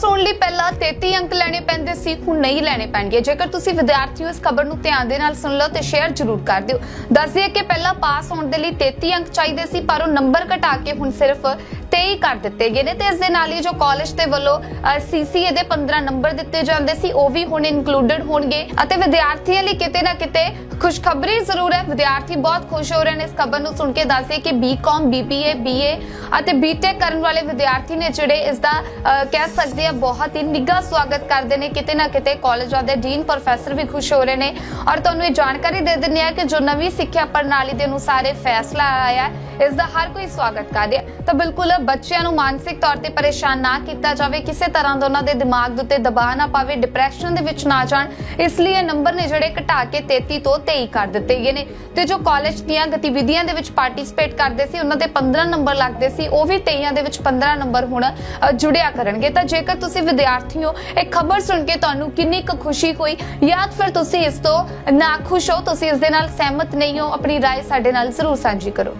ਪਾਸ ਹੋਣ ਲਈ ਪਹਿਲਾਂ 33 ਅੰਕ ਲੈਣੇ ਪੈਂਦੇ ਸੀ, ਹੁਣ ਨਹੀਂ ਲੈਣੇ ਪੈਣਗੇ। ਜੇਕਰ ਤੁਸੀਂ ਵਿਦਿਆਰਥੀ ਇਸ ਖਬਰ ਨੂੰ ਧਿਆਨ ਦੇ ਨਾਲ ਸੁਣ ਲਓ ਤੇ ਸ਼ੇਅਰ ਜ਼ਰੂਰ ਕਰ ਦਿਓ। ਦੱਸ ਦਈਏ ਕਿ ਪਹਿਲਾਂ ਪਾਸ ਹੋਣ ਦੇ ਲਈ 33 ਅੰਕ ਚਾਹੀਦੇ ਸੀ, ਪਰ ਉਹ ਨੰਬਰ ਘਟਾ ਕੇ ਹੁਣ ਸਿਰਫ 23 ਕਰ ਦਿੱਤੇ ਗਏ ਨੇ ਤੇ ਇਸ ਦੇ ਨਾਲ ਹੀ ਜੋ ਕਾਲਜ ਦੇ ਵੱਲੋਂ ਸੀਸੀਏ ਦੇ 15 ਨੰਬਰ ਦਿੱਤੇ ਜਾਂਦੇ ਸੀ, ਉਹ ਵੀ ਹੁਣ ਇਨਕਲੂਡਡ ਹੋਣਗੇ। ਅਤੇ ਵਿਦਿਆਰਥੀਆਂ ਲਈ ਕਿਤੇ ਨਾ ਕਿਤੇ ਖੁਸ਼ਖਬਰੀ ਜ਼ਰੂਰ ਹੈ। ਵਿਦਿਆਰਥੀ ਬਹੁਤ ਖੁਸ਼ ਹੋ ਰਹੇ ਨੇ ਇਸ ਖਬਰ ਨੂੰ ਸੁਣ ਕੇ ਦੱਸਦੇ ਕਿ ਬੀਕਾਮ ਬੀਬੀਏ ਬੀਏ ਅਤੇ ਬੀਟੈਕ ਕਰਨ ਵਾਲੇ ਵਿਦਿਆਰਥੀ ਨੇ ਜਿਹੜੇ ਇਸ ਦਾ ਕਹਿ ਸਕਦੇ ਆ ਬਹੁਤ ਹੀ ਨਿੱਘਾ ਸਵਾਗਤ ਕਰਦੇ ਨੇ। ਕਿਤੇ ਨਾ ਕਿਤੇ ਕਾਲਜਾਂ ਦੇ ਡੀਨ ਪ੍ਰੋਫੈਸਰ ਵੀ ਖੁਸ਼ ਹੋ ਰਹੇ ਨੇ। ਔਰ ਤੁਹਾਨੂੰ ਇਹ ਜਾਣਕਾਰੀ ਦੇ ਦਿੰਦੇ ਆ ਕਿ ਜੋ ਨਵੀਂ ਸਿੱਖਿਆ ਪ੍ਰਣਾਲੀ ਦੇ ਅਨੁਸਾਰ ਇਹ ਫੈਸਲਾ ਆਇਆ ਹੈ ਇਸ ਦਾ ਹਰ ਕੋਈ ਸਵਾਗਤ ਕਰ ਰਿਹਾ। ਤਾਂ ਬਿਲਕੁਲ ਬੱਚਿਆਂ ਨੂੰ ਮਾਨਸਿਕ ਤੌਰ ਤੇ ਪਰੇਸ਼ਾਨ ਨਾ ਕੀਤਾ ਜਾਵੇ ਕਿਸੇ ਤਰ੍ਹਾਂ ਦਾ ਉਹਨਾਂ ਦੇ ਦਿਮਾਗ ਦੇ ਉੱਤੇ ਦਬਾਅ ਨਾ ਪਾਵੇ ਡਿਪਰੈਸ਼ਨ ਦੇ ਵਿੱਚ ਨਾ ਜਾਣ ਇਸ ਲਈ ਇਹ ਨੰਬਰ ਨੇ ਜਿਹੜੇ ਘਟਾ ਕੇ 33 ਤੋਂ 23 ਕਰ ਦਿੱਤੇ ਗਏ ਨੇ ਤੇ ਜੋ ਕਾਲਜ ਦੀਆਂ ਗਤੀਵਿਧੀਆਂ ਦੇ ਵਿੱਚ ਪਾਰਟਿਸਿਪੇਟ ਕਰਦੇ ਸੀ ਉਹਨਾਂ ਦੇ 15 ਨੰਬਰ ਲੱਗਦੇ ਸੀ ਉਹ ਵੀ 23 ਦੇ ਵਿੱਚ 15 ਨੰਬਰ ਹੁਣ ਅ, ਜੁੜਿਆ ਕਰਨਗੇ ਤਾਂ ਜੇਕਰ ਤੁਸੀਂ ਵਿਦਿਆਰਥੀ ਹੋ ਇਹ ਖਬਰ ਸੁਣ ਕੇ ਤੁਹਾਨੂੰ ਕਿੰਨੀ ਕੁ ਖੁਸ਼ੀ ਹੋਈ ਜਾਂ ਫਿਰ ਤੁਸੀਂ ਇਸ ਤੋਂ ਨਾਖੁਸ਼ ਹੋ ਤੁਸੀਂ ਇਸ ਦੇ ਨਾਲ ਸਹਿਮਤ ਨਹੀਂ ਹੋ ਆਪਣੀ رائے ਸਾਡੇ ਨਾਲ ਜ਼ਰੂਰ ਸਾਂਝੀ ਕਰੋ